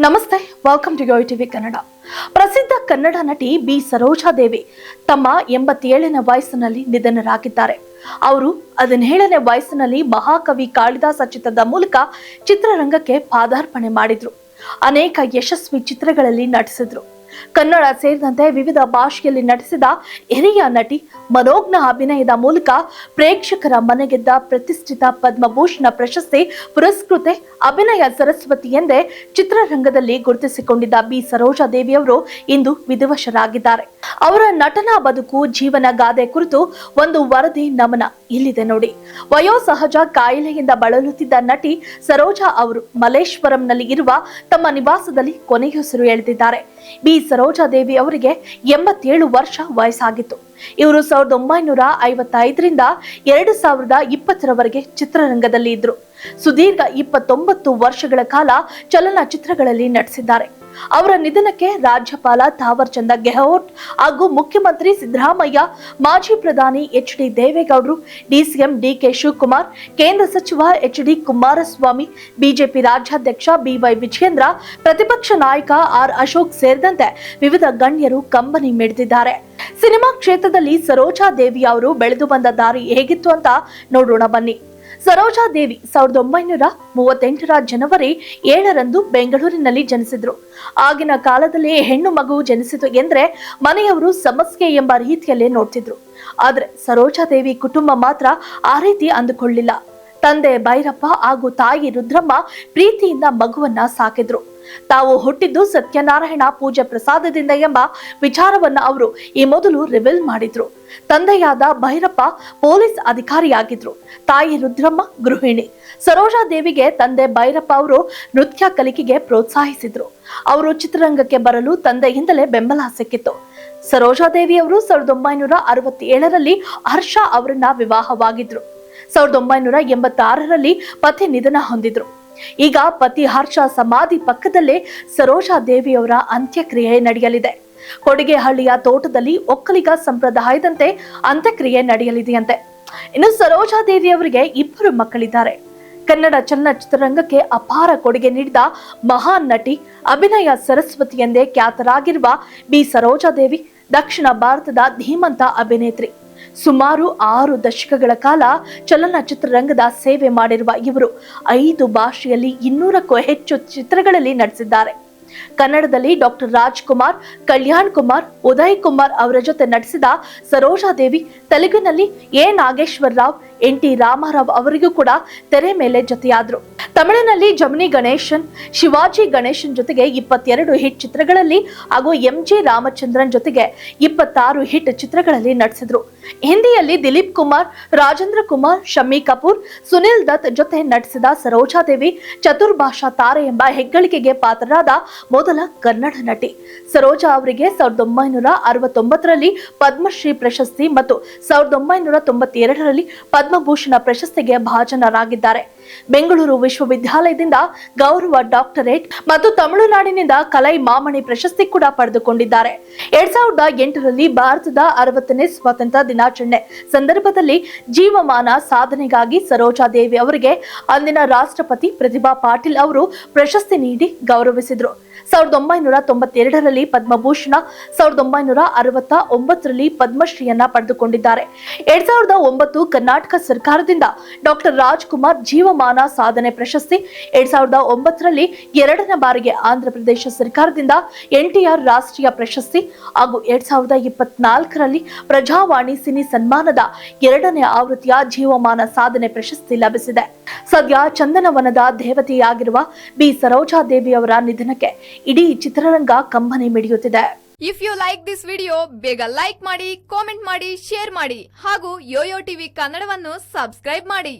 ನಮಸ್ತೆ welcome to Yoyo TV Kannada ಪ್ರಸಿದ್ಧ ಕನ್ನಡ ನಟಿ ಬಿ ಸರೋಜಾದೇವಿ ತಮ್ಮ ಎಂಬತ್ತೇಳನೇ ವಯಸ್ಸಿನಲ್ಲಿ ನಿಧನರಾಗಿದ್ದಾರೆ. ಅವರು ಹದಿನೇಳನೇ ವಯಸ್ಸಿನಲ್ಲಿ ಮಹಾಕವಿ ಕಾಳಿದಾಸ ಚಿತ್ರದ ಮೂಲಕ ಚಿತ್ರರಂಗಕ್ಕೆ ಪಾದಾರ್ಪಣೆ ಮಾಡಿದ್ರು. ಅನೇಕ ಯಶಸ್ವಿ ಚಿತ್ರಗಳಲ್ಲಿ ನಟಿಸಿದ್ರು. ಕನ್ನಡ ಸೇರಿದಂತೆ ವಿವಿಧ ಭಾಷೆಯಲ್ಲಿ ನಟಿಸಿದ ಹಿರಿಯ ನಟಿ ಮನೋಜ್ಞ ಅಭಿನಯದ ಮೂಲಕ ಪ್ರೇಕ್ಷಕರ ಮನೆಗೆದ್ದ ಪ್ರತಿಷ್ಠಿತ ಪದ್ಮಭೂಷಣ ಪ್ರಶಸ್ತಿ ಪುರಸ್ಕೃತೆ ಅಭಿನಯ ಸರಸ್ವತಿ ಎಂದೇ ಚಿತ್ರರಂಗದಲ್ಲಿ ಗುರುತಿಸಿಕೊಂಡಿದ್ದ ಬಿ ಸರೋಜಾ ದೇವಿಯವರು ಇಂದು ವಿಧಿವಶರಾಗಿದ್ದಾರೆ. ಅವರ ನಟನಾ ಬದುಕು, ಜೀವನ ಗಾದೆ ಕುರಿತು ಒಂದು ವರದಿ ನಮನ ಇಲ್ಲಿದೆ ನೋಡಿ. ವಯೋಸಹಜ ಕಾಯಿಲೆಯಿಂದ ಬಳಲುತ್ತಿದ್ದ ನಟಿ ಸರೋಜಾ ಅವರು ಮಲೇಶ್ವರಂನಲ್ಲಿ ಇರುವ ತಮ್ಮ ನಿವಾಸದಲ್ಲಿ ಕೊನೆಯುಸಿರು ಎಳೆದಿದ್ದಾರೆ. ಬಿ ಸರೋಜಾದೇವಿ ಅವರಿಗೆ ಎಂಬತ್ತೇಳು ವರ್ಷ ವಯಸ್ಸಾಗಿತ್ತು. ಇವರು ಸಾವಿರದ ಒಂಬೈನೂರ ಐವತ್ತೈದರಿಂದ ಎರಡು ಸಾವಿರದ ಇಪ್ಪತ್ತರವರೆಗೆ ಚಿತ್ರರಂಗದಲ್ಲಿ ಇದ್ರು. ಸುದೀರ್ಘ ಇಪ್ಪತ್ತೊಂಬತ್ತು ವರ್ಷಗಳ ಕಾಲ ಚಲನಚಿತ್ರಗಳಲ್ಲಿ ನಟಿಸಿದ್ದಾರೆ. ಅವರ ನಿಧನಕ್ಕೆ ರಾಜ್ಯಪಾಲ ಥಾವರ್ ಚಂದ ಗೆಹ್ಲೋಟ್ ಹಾಗೂ ಮುಖ್ಯಮಂತ್ರಿ ಸಿದ್ದರಾಮಯ್ಯ, ಮಾಜಿ ಪ್ರಧಾನಿ ಎಚ್ ಡಿ ದೇವೇಗೌಡರು, ಡಿಸಿಎಂ ಡಿಕೆ ಶಿವಕುಮಾರ್, ಕೇಂದ್ರ ಸಚಿವ ಎಚ್ ಡಿ ಕುಮಾರಸ್ವಾಮಿ, ಬಿಜೆಪಿ ರಾಜ್ಯಾಧ್ಯಕ್ಷ ಬಿವೈ ವಿಜೇಂದ್ರ ಪ್ರತಿಪಕ್ಷ ನಾಯಕ ಆರ್ ಅಶೋಕ್ ಸೇರಿದಂತೆ ವಿವಿಧ ಗಣ್ಯರು ಕಂಬನಿ ಮಿಡಿದಿದ್ದಾರೆ. ಸಿನಿಮಾ ಕ್ಷೇತ್ರದಲ್ಲಿ ಸರೋಜಾ ದೇವಿ ಅವರು ಬೆಳೆದು ಬಂದ ದಾರಿ ಹೇಗಿತ್ತು ಅಂತ ನೋಡೋಣ ಬನ್ನಿ. ಸರೋಜಾ ದೇವಿ ಸಾವಿರದ ಒಂಬೈನೂರ ಮೂವತ್ತೆಂಟರ ಜನವರಿ ಏಳರಂದು ಬೆಂಗಳೂರಿನಲ್ಲಿ ಜನಿಸಿದ್ರು. ಆಗಿನ ಕಾಲದಲ್ಲಿ ಹೆಣ್ಣು ಮಗು ಜನಿಸಿತು ಎಂದ್ರೆ ಮನೆಯವರು ಸಮಸ್ಯೆ ಎಂಬ ರೀತಿಯಲ್ಲೇ ನೋಡ್ತಿದ್ರು. ಆದ್ರೆ ಸರೋಜಾ ದೇವಿ ಕುಟುಂಬ ಮಾತ್ರ ಆ ರೀತಿ ಅಂದುಕೊಳ್ಳಿಲ್ಲ. ತಂದೆ ಭೈರಪ್ಪ ಹಾಗೂ ತಾಯಿ ರುದ್ರಮ್ಮ ಪ್ರೀತಿಯಿಂದ ಮಗುವನ್ನ ಸಾಕಿದ್ರು. ತಾವು ಹುಟ್ಟಿದ್ದು ಸತ್ಯನಾರಾಯಣ ಪೂಜೆ ಪ್ರಸಾದದಿಂದ ಎಂಬ ವಿಚಾರವನ್ನ ಅವರು ಈ ಮೊದಲು ರಿವೀಲ್ ಮಾಡಿದ್ರು. ತಂದೆಯಾದ ಭೈರಪ್ಪ ಪೊಲೀಸ್ ಅಧಿಕಾರಿಯಾಗಿದ್ರು. ತಾಯಿ ರುದ್ರಮ್ಮ ಗೃಹಿಣಿ. ಸರೋಜಾ ದೇವಿಗೆ ತಂದೆ ಭೈರಪ್ಪ ಅವರು ನೃತ್ಯ ಕಲಿಕೆಗೆ ಪ್ರೋತ್ಸಾಹಿಸಿದ್ರು. ಅವರು ಚಿತ್ರರಂಗಕ್ಕೆ ಬರಲು ತಂದೆಯಿಂದಲೇ ಬೆಂಬಲ ಸಿಕ್ಕಿತ್ತು. ಸರೋಜಾದೇವಿ ಅವರು ಸಾವಿರದ ಒಂಬೈನೂರ ಅರವತ್ತೇಳರಲ್ಲಿ ಹರ್ಷ ಅವರನ್ನ ವಿವಾಹವಾಗಿದ್ರು. ಸಾವಿರದ ಒಂಬೈನೂರ ಎಂಬತ್ತಾರರಲ್ಲಿ ಪತಿ ನಿಧನ ಹೊಂದಿದ್ರು. ಈಗ ಪತಿ ಹರ್ಷ ಸಮಾಧಿ ಪಕ್ಕದಲ್ಲೇ ಸರೋಜಾ ದೇವಿಯವರ ಅಂತ್ಯಕ್ರಿಯೆ ನಡೆಯಲಿದೆ. ಕೊಡಿಗೆಹಳ್ಳಿಯ ತೋಟದಲ್ಲಿ ಒಕ್ಕಲಿಗ ಸಂಪ್ರದಾಯದಂತೆ ಅಂತ್ಯಕ್ರಿಯೆ ನಡೆಯಲಿದೆಯಂತೆ. ಇನ್ನು ಸರೋಜಾ ದೇವಿಯವರಿಗೆ ಇಬ್ಬರು ಮಕ್ಕಳಿದ್ದಾರೆ. ಕನ್ನಡ ಚಲನಚಿತ್ರರಂಗಕ್ಕೆ ಅಪಾರ ಕೊಡುಗೆ ನೀಡಿದ ಮಹಾನ್ ನಟಿ ಅಭಿನಯ ಸರಸ್ವತಿ ಎಂದೇ ಖ್ಯಾತರಾಗಿರುವ ಬಿ ಸರೋಜಾದೇವಿ ದಕ್ಷಿಣ ಭಾರತದ ಧೀಮಂತ ಅಭಿನೇತ್ರಿ. ಸುಮಾರು ಆರು ದಶಕಗಳ ಕಾಲ ಚಲನಚಿತ್ರರಂಗದ ಸೇವೆ ಮಾಡಿರುವ ಇವರು ಐದು ಭಾಷೆಯಲ್ಲಿ ಇನ್ನೂರಕ್ಕೂ ಹೆಚ್ಚು ಚಿತ್ರಗಳಲ್ಲಿ ನಟಿಸಿದ್ದಾರೆ. ಕನ್ನಡದಲ್ಲಿ ಡಾಕ್ಟರ್ ರಾಜ್ಕುಮಾರ್, ಕಲ್ಯಾಣ್ ಕುಮಾರ್, ಉದಯ್ ಕುಮಾರ್ ಅವರ ಜೊತೆ ನಟಿಸಿದ ಸರೋಜಾದೇವಿ ತೆಲುಗಿನಲ್ಲಿ A Nageswara Rao, N T Rama Rao ಅವರಿಗೂ ಕೂಡ ತೆರೆ ಮೇಲೆ ಜೊತೆಯಾದ್ರು. ತಮಿಳಿನಲ್ಲಿ ಜಮಿನಿ ಗಣೇಶನ್, ಶಿವಾಜಿ ಗಣೇಶನ್ ಜೊತೆಗೆ ಇಪ್ಪತ್ತೆರಡು ಹಿಟ್ ಚಿತ್ರಗಳಲ್ಲಿ ಹಾಗೂ ಎಂ ಜಿ ರಾಮಚಂದ್ರನ್ ಜೊತೆಗೆ ಇಪ್ಪತ್ತಾರು ಹಿಟ್ ಚಿತ್ರಗಳಲ್ಲಿ ನಟಿಸಿದ್ರು. ಹಿಂದಿಯಲ್ಲಿ ದಿಲೀಪ್ ಕುಮಾರ್, ರಾಜೇಂದ್ರ ಕುಮಾರ್, ಶಮ್ಮಿ ಕಪೂರ್, ಸುನಿಲ್ ದತ್ ಜೊತೆ ನಟಿಸಿದ ಸರೋಜಾದೇವಿ ಚತುರ್ಭಾಷಾ ತಾರೆ ಎಂಬ ಹೆಗ್ಗಳಿಕೆಗೆ ಪಾತ್ರರಾದ ಮೊದಲ ಕನ್ನಡ ನಟಿ. ಸರೋಜಾ ಅವರಿಗೆ ಸಾವಿರದ ಒಂಬೈನೂರ ಅರವತ್ತೊಂಬತ್ತರಲ್ಲಿ ಪದ್ಮಶ್ರೀ ಪ್ರಶಸ್ತಿ ಮತ್ತು ಸಾವಿರದ ಒಂಬೈನೂರ ತೊಂಬತ್ತೆರಡರಲ್ಲಿ ಪದ್ಮಭೂಷಣ ಪ್ರಶಸ್ತಿಗೆ ಭಾಜನರಾಗಿದ್ದಾರೆ. ಬೆಂಗಳೂರು ವಿಶ್ವವಿದ್ಯಾಲಯದಿಂದ ಗೌರವ ಡಾಕ್ಟರೇಟ್ ಮತ್ತು ತಮಿಳುನಾಡಿನಿಂದ ಕಲೈ ಮಾಮಣಿ ಪ್ರಶಸ್ತಿ ಕೂಡ ಪಡೆದುಕೊಂಡಿದ್ದಾರೆ. ಎರಡ್ ಸಾವಿರದ ಎಂಟರಲ್ಲಿ ಭಾರತದ ಅರವತ್ತನೇ ಸ್ವಾತಂತ್ರ್ಯ ದಿನಾಚರಣೆ ಸಂದರ್ಭದಲ್ಲಿ ಜೀವಮಾನ ಸಾಧನೆಗಾಗಿ ಸರೋಜಾ ದೇವಿ ಅವರಿಗೆ ಅಂದಿನ ರಾಷ್ಟ್ರಪತಿ ಪ್ರತಿಭಾ ಪಾಟೀಲ್ ಅವರು ಪ್ರಶಸ್ತಿ ನೀಡಿ ಗೌರವಿಸಿದ್ರು. ಸಾವಿರದ ಒಂಬೈನೂರ ತೊಂಬತ್ತೆರಡರಲ್ಲಿ ಪದ್ಮಭೂಷಣ, ಸಾವಿರದ ಒಂಬೈನೂರ ಅರವತ್ತ ಒಂಬತ್ತರಲ್ಲಿ ಪದ್ಮಶ್ರೀಯನ್ನ ಪಡೆದುಕೊಂಡಿದ್ದಾರೆ. ಎರಡ್ ಸಾವಿರದ ಒಂಬತ್ತು ಕರ್ನಾಟಕ ಸರ್ಕಾರದಿಂದ ಡಾಕ್ಟರ್ ರಾಜ್ಕುಮಾರ್ ಜೀವಮಾನ ಸಾಧನೆ ಪ್ರಶಸ್ತಿ, ಎರಡ್ ಸಾವಿರದ ಒಂಬತ್ತರಲ್ಲಿ ಎರಡನೇ ಬಾರಿಗೆ ಆಂಧ್ರಪ್ರದೇಶ ಸರ್ಕಾರದಿಂದ ಎನ್ಟಿಆರ್ ರಾಷ್ಟ್ರೀಯ ಪ್ರಶಸ್ತಿ ಹಾಗೂ ಎರಡ್ ಸಾವಿರದ ಇಪ್ಪತ್ನಾಲ್ಕರಲ್ಲಿ ಪ್ರಜಾವಾಣಿ ಸಿನಿ ಸನ್ಮಾನದ ಎರಡನೇ ಆವೃತ್ತಿಯ ಜೀವಮಾನ ಸಾಧನೆ ಪ್ರಶಸ್ತಿ ಲಭಿಸಿದೆ. ಸದ್ಯ ಚಂದನವನದ ದೇವತೆಯಾಗಿರುವ ಬಿ. ಸರೋಜಾದೇವಿ ಅವರ ನಿಧನಕ್ಕೆ ಇಡೀ ಚಿತ್ರರಂಗ ಕಂಬನಿ ಮಿಡಿಯುತ್ತಿದೆ. If you like this video ಬೇಗ ಲೈಕ್ ಮಾಡಿ ಕಾಮೆಂಟ್ ಮಾಡಿ ಶೇರ್ ಮಾಡಿ ಹಾಗೂ ಯೋಯೋ ಟಿವಿ ಕನ್ನಡವನ್ನು ಸಬ್ಸ್ಕ್ರೈಬ್ ಮಾಡಿ.